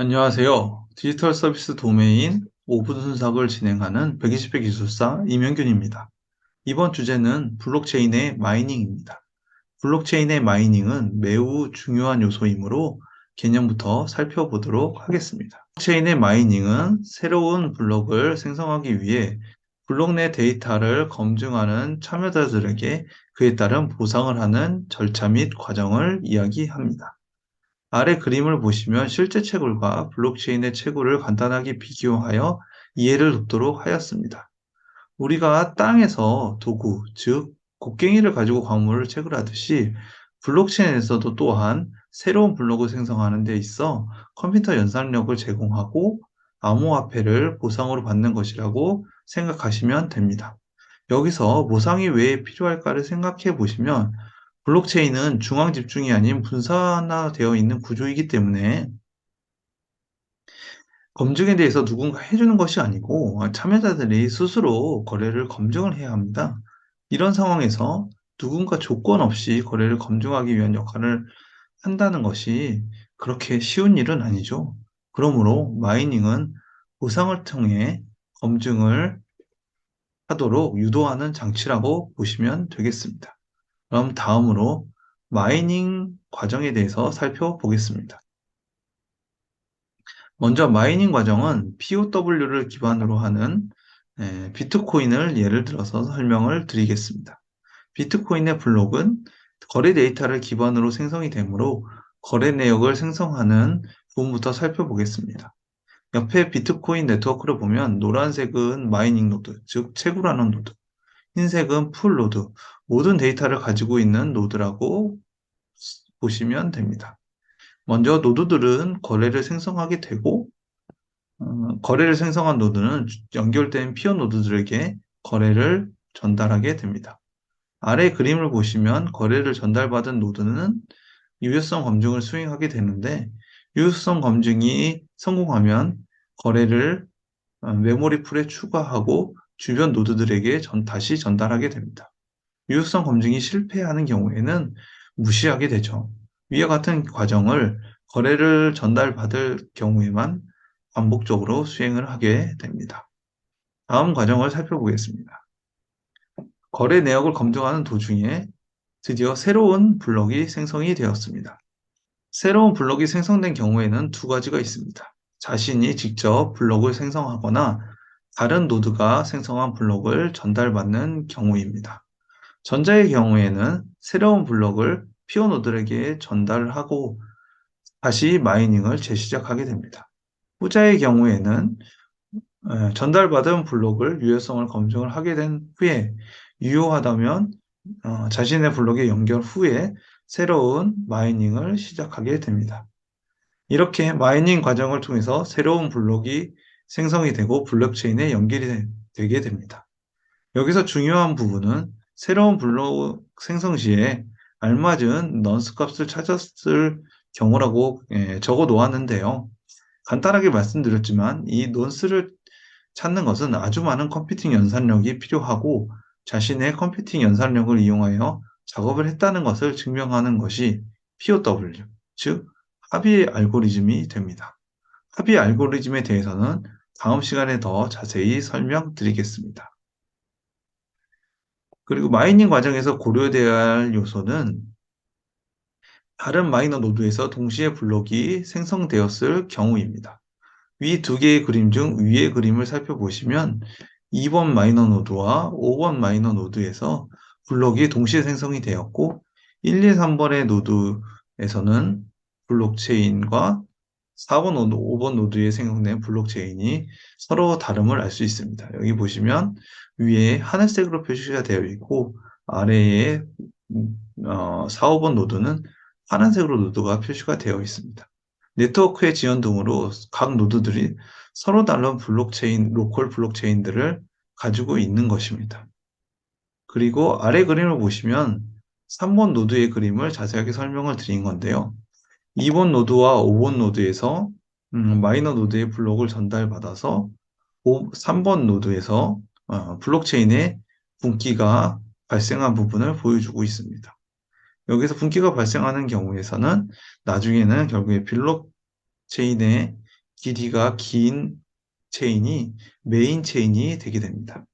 안녕하세요. 디지털 서비스 도메인 5분 순삭을 진행하는 120회 기술사 이명균입니다. 이번 주제는 블록체인의 마이닝입니다. 블록체인의 마이닝은 매우 중요한 요소이므로 개념부터 살펴보도록 하겠습니다. 블록체인의 마이닝은 새로운 블록을 생성하기 위해 블록 내 데이터를 검증하는 참여자들에게 그에 따른 보상을 하는 절차 및 과정을 이야기합니다. 아래 그림을 보시면 실제 채굴과 블록체인의 채굴을 간단하게 비교하여 이해를 돕도록 하였습니다. 우리가 땅에서 도구, 즉 곡괭이를 가지고 광물을 채굴하듯이 블록체인에서도 또한 새로운 블록을 생성하는 데 있어 컴퓨터 연산력을 제공하고 암호화폐를 보상으로 받는 것이라고 생각하시면 됩니다. 여기서 보상이 왜 필요할까를 생각해 보시면 블록체인은 중앙 집중이 아닌 분산화되어 있는 구조이기 때문에 검증에 대해서 누군가 해주는 것이 아니고 참여자들이 스스로 거래를 검증을 해야 합니다. 이런 상황에서 누군가 조건 없이 거래를 검증하기 위한 역할을 한다는 것이 그렇게 쉬운 일은 아니죠. 그러므로 마이닝은 보상을 통해 검증을 하도록 유도하는 장치라고 보시면 되겠습니다. 그럼 다음으로 마이닝 과정에 대해서 살펴보겠습니다. 먼저 마이닝 과정은 POW를 기반으로 하는 비트코인을 예를 들어서 설명을 드리겠습니다. 비트코인의 블록은 거래 데이터를 기반으로 생성이 되므로 거래 내역을 생성하는 부분부터 살펴보겠습니다. 옆에 비트코인 네트워크를 보면 노란색은 마이닝 노드, 즉 채굴하는 노드, 흰색은 풀 노드, 모든 데이터를 가지고 있는 노드라고 보시면 됩니다. 먼저 노드들은 거래를 생성하게 되고 어, 거래를 생성한 노드는 연결된 피어 노드들에게 거래를 전달하게 됩니다. 아래 그림을 보시면 거래를 전달받은 노드는 유효성 검증을 수행하게 되는데 유효성 검증이 성공하면 거래를 어, 메모리 풀에 추가하고 주변 노드들에게 전, 다시 전달하게 됩니다. 유효성 검증이 실패하는 경우에는 무시하게 되죠. 위와 같은 과정을 거래를 전달받을 경우에만 반복적으로 수행을 하게 됩니다. 다음 과정을 살펴보겠습니다. 거래 내역을 검증하는 도중에 드디어 새로운 블록이 생성이 되었습니다. 새로운 블록이 생성된 경우에는 두 가지가 있습니다. 자신이 직접 블록을 생성하거나 다른 노드가 생성한 블록을 전달받는 경우입니다. 전자의 경우에는 새로운 블록을 피어 노드에게 전달하고 다시 마이닝을 재시작하게 됩니다. 후자의 경우에는 전달받은 블록을 유효성을 검증을 하게 된 후에 유효하다면 어, 자신의 블록에 연결 후에 새로운 마이닝을 시작하게 됩니다. 이렇게 마이닝 과정을 통해서 새로운 블록이 생성이 되고 블록체인에 연결이 되게 됩니다. 여기서 중요한 부분은 새로운 블록 생성 시에 알맞은 넌스 값을 찾았을 경우라고 예, 적어 놓았는데요. 간단하게 말씀드렸지만 이 넌스를 찾는 것은 아주 많은 컴퓨팅 연산력이 필요하고 자신의 컴퓨팅 연산력을 이용하여 작업을 했다는 것을 증명하는 것이 POW, 즉 합의 알고리즘이 됩니다. 합의 알고리즘에 대해서는 다음 시간에 더 자세히 설명드리겠습니다. 그리고 마이닝 과정에서 고려되어야 할 요소는 다른 마이너 노드에서 동시에 블록이 생성되었을 경우입니다. 위 두 개의 그림 중 위의 그림을 살펴보시면 2번 마이너 노드와 5번 마이너 노드에서 블록이 동시에 생성이 되었고 1, 2, 3번의 노드에서는 블록체인과 4번 노드, 5번 노드에 생성된 블록체인이 서로 다름을 알 수 있습니다. 여기 보시면 위에 하늘색으로 표시가 되어 있고 아래에 어, 4, 5번 노드는 파란색으로 노드가 표시가 되어 있습니다. 네트워크의 지원 등으로 각 노드들이 서로 다른 블록체인, 로컬 블록체인들을 가지고 있는 것입니다. 그리고 아래 그림을 보시면 3번 노드의 그림을 자세하게 설명을 드린 건데요. 2번 노드와 5번 노드에서 음, 마이너 노드의 블록을 전달받아서 5, 3번 노드에서 어, 블록체인의 분기가 발생한 부분을 보여주고 있습니다. 여기서 분기가 발생하는 경우에서는 나중에는 결국에 블록체인의 길이가 긴 체인이 메인 체인이 되게 됩니다.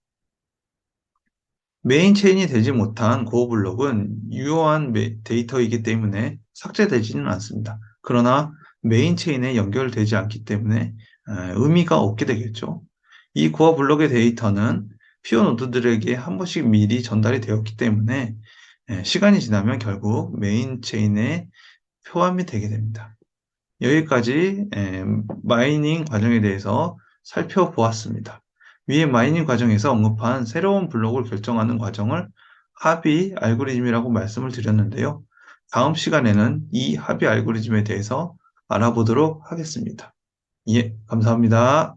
메인 체인이 되지 못한 고어 블록은 유효한 데이터이기 때문에 삭제되지는 않습니다. 그러나 메인 체인에 연결되지 않기 때문에 의미가 없게 되겠죠. 이 고어 블록의 데이터는 피오 노드들에게 한 번씩 미리 전달이 되었기 때문에 시간이 지나면 결국 메인 체인에 포함이 되게 됩니다. 여기까지 마이닝 과정에 대해서 살펴보았습니다. 위에 마이닝 과정에서 언급한 새로운 블록을 결정하는 과정을 합의 알고리즘이라고 말씀을 드렸는데요. 다음 시간에는 이 합의 알고리즘에 대해서 알아보도록 하겠습니다. 예, 감사합니다.